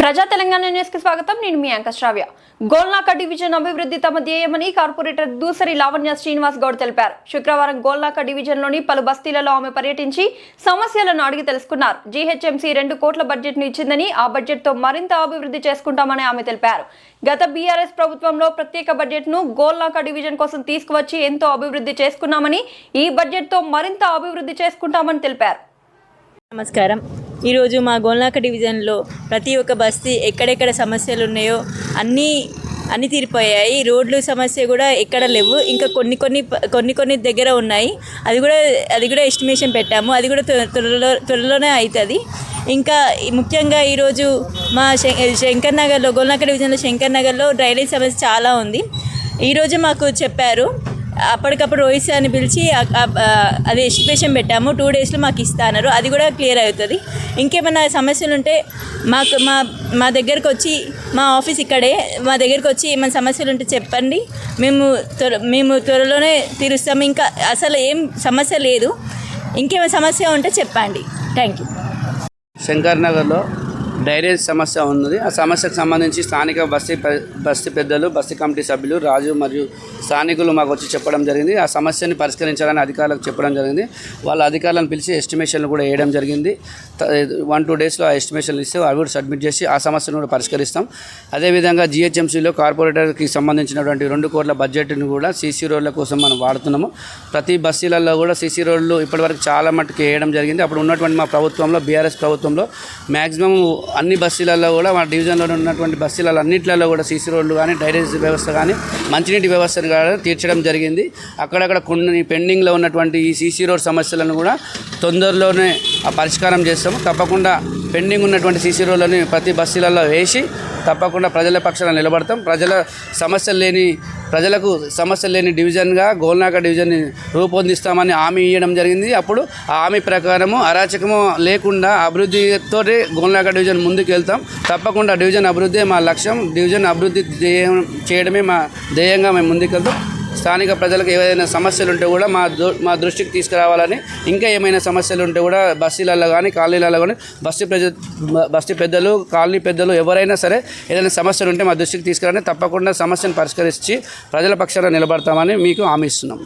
ప్రజా తెలంగాణ న్యూస్కి స్వాగతం. నేను మీ యాంకర్ శ్రావ్య. గోల్నాక డివిజన్ అభివృద్ధి తమ ధ్యేయమని కార్పొరేటర్ దూసరి లావణ్య శ్రీనివాస్ గౌడ్ తెలిపారు. శుక్రవారం గోల్నాక డివిజన్లోని పలు బస్తీలలో ఆమె పర్యటించి సమస్యలను అడిగి తెలుసుకున్నారు. జీహెచ్ఎంసీ రెండు కోట్ల బడ్జెట్ను ఇచ్చిందని ఆ బడ్జెట్తో మరింత అభివృద్ధి చేసుకుంటామని ఆమె తెలిపారు. గత బీఆర్ఎస్ ప్రభుత్వంలో ప్రత్యేక బడ్జెట్ను గోల్నాక డివిజన్ కోసం తీసుకువచ్చి ఎంతో అభివృద్ధి చేసుకున్నామని ఈ బడ్జెట్తో మరింత అభివృద్ధి చేసుకుంటామని తెలిపారు. నమస్కారం. ఈరోజు మా గోల్నాక డివిజన్లో ప్రతి ఒక్క బస్తీ ఎక్కడెక్కడ సమస్యలు ఉన్నాయో అన్నీ అన్ని తీరిపోయాయి. రోడ్లు సమస్య కూడా ఎక్కడ లేవు. ఇంకా కొన్ని కొన్ని కొన్ని కొన్ని దగ్గర ఉన్నాయి. అది కూడా అది కూడా ఎస్టిమేషన్ పెట్టాము. అది కూడా త్వరలో త్వరలోనే అవుతుంది ఇంకా ముఖ్యంగా ఈరోజు మా శం- శంకర్ నగర్లో గోల్నాక డివిజన్లో శంకర్ నగర్లో డ్రైనేజ్ సమస్య చాలా ఉంది. ఈరోజు మాకు చెప్పారు అప్పటికప్పుడు రోహిత్ సార్ని పిలిచి అది ఎస్టిమేషన్ పెట్టాము. టూ డేస్లో మాకు ఇస్తాన్నారు అది కూడా క్లియర్ అవుతుంది. ఇంకేమైనా సమస్యలు ఉంటే మాకు మా మా దగ్గరకు వచ్చి మా ఆఫీస్ ఇక్కడే. మా దగ్గరకు వచ్చి ఏమైనా సమస్యలు ఉంటే చెప్పండి. మేము త్వర మేము త్వరలోనే తీరుస్తాము. ఇంకా అసలు ఏం సమస్య లేదు. ఇంకేమైనా సమస్య ఉంటే చెప్పండి. థ్యాంక్ యూ శంకర్ నగర్లో డ్రైనేజ్ సమస్య ఉన్నది. ఆ సమస్యకు సంబంధించి స్థానిక బస్తీ బస్తీ పెద్దలు బస్తీ కమిటీ సభ్యులు రాజు మరియు స్థానికులు మాకు వచ్చి చెప్పడం జరిగింది. ఆ సమస్యని పరిష్కరించాలని అధికారులకు చెప్పడం జరిగింది. వాళ్ళ అధికారులను పిలిచి ఎస్టిమేషన్లు కూడా వేయడం జరిగింది. వన్ టూ డేస్లో ఆ ఎస్టిమేషన్లు ఇస్తే అవి కూడా సబ్మిట్ చేసి ఆ సమస్యను కూడా పరిష్కరిస్తాం. అదేవిధంగా జిహెచ్ఎంసీలో కార్పొరేటర్కి సంబంధించినటువంటి రెండు కోట్ల బడ్జెట్ను కూడా సీసీ రోడ్ల కోసం మనం వాడుతున్నాము. ప్రతి బస్సీలలో కూడా సీసీ రోడ్లు ఇప్పటివరకు చాలా మట్టుకు వేయడం జరిగింది. అప్పుడు ఉన్నటువంటి మా ప్రభుత్వంలో బీఆర్ఎస్ ప్రభుత్వంలో మ్యాక్సిమం అన్ని బస్సులలో కూడా మా డివిజన్లో ఉన్నటువంటి బస్సులలో అన్నింటిలో కూడా సీసీ రోడ్లు కానీ డ్రైనేజ్ వ్యవస్థ కానీ మంచినీటి వ్యవస్థను కూడా తీర్చడం జరిగింది. అక్కడక్కడ కొన్ని పెండింగ్లో ఉన్నటువంటి ఈ సీసీ రోడ్ సమస్యలను కూడా తొందరలోనే ఆ పరిష్కారం చేస్తాము. తప్పకుండా పెండింగ్ ఉన్నటువంటి సీసీ రోడ్లని ప్రతి బస్సులలో వేసి తప్పకుండా ప్రజల పక్షాన నిలబడతాం. ప్రజల సమస్యలు లేని ప్రజలకు సమస్యలు లేని డివిజన్గా గోల్నాక డివిజన్ని రూపొందిస్తామని హామీ ఇవ్వడం జరిగింది. అప్పుడు ఆ హామీ ప్రకారము అరాచకము లేకుండా అభివృద్ధితో గోల్నాక డివిజన్ ముందుకు వెళ్తాం తప్పకుండా డివిజన్ అభివృద్ధి మా లక్ష్యం. డివిజన్ అభివృద్ధి చేయడమే మా ధ్యేయంగా మేము ముందుకు వెళ్తాం స్థానిక ప్రజలకు ఏవైనా సమస్యలు ఉంటే కూడా మా దృ మా దృష్టికి తీసుకురావాలని ఇంకా ఏమైనా సమస్యలు ఉంటే కూడా బస్సీలలో కానీ కాలనీలలో కానీ బస్తీ ప్రజ బస్తీ పెద్దలు కాలనీ పెద్దలు ఎవరైనా సరే ఏదైనా సమస్యలు ఉంటే మా దృష్టికి తీసుకురాని తప్పకుండా సమస్యను పరిష్కరించి ప్రజల పక్షాన నిలబడతామని మీకు హామీ ఇస్తున్నాం.